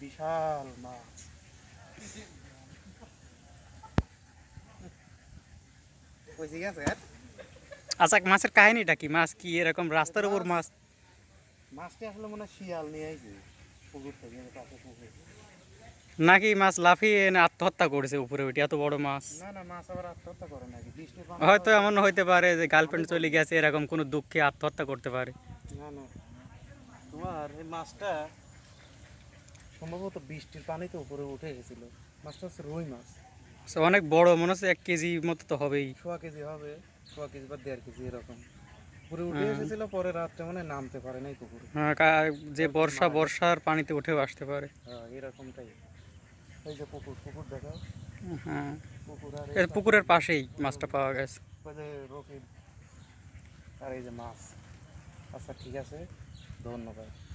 বিশাল মাছ। আচ্ছা মাছের কাহিনীটা কি? মাছ কি এরকম রাস্তার উপর মাছ মাছটা আসলে মনে হয় শিয়াল নিয়ে আইছে পুকুর থেকে নাকি মাছ লাফিয়ে এনে আত্মহত্যা করেছে উপরে উঠে? এত বড় মাছ। না না মাছ আবার আত্মহত্যা করে নাকি? হয়তো এমন হইতে পারে যে গার্লফ্রেন্ড চলে গেছে এরকম কোনো দুঃখে আত্মহত্যা করতে পারে। না না। তোমার এই মাছটা সম্ভবত বৃষ্টির পানিতে উপরে উঠে গেছিল। মাছটা হচ্ছে রুই মাছ। So, অনেক বড় মনে হচ্ছে এক কেজি মতো তো হবেই। সোয়া কেজি হবে সোয়া কেজি বা দেড় কেজি এরকম। পুরো উঠে এসেছিল পরে রাত্রে মানে নামতে পারে নাই পুকুরে। হ্যাঁ, কা- যে বর্ষা বর্ষার পানিতে উঠেও আসতে পারে। হ্যাঁ এরকমটাই। এই যে পুকুর পুকুর দেখো হ্যাঁ। পুকুর আর এর পুকুরের পাশেই মাছটা পাওয়া গেছে। এই যে রকিব আর এই যে মাছ। আচ্ছা ঠিক আছে। ধন্যবাদ।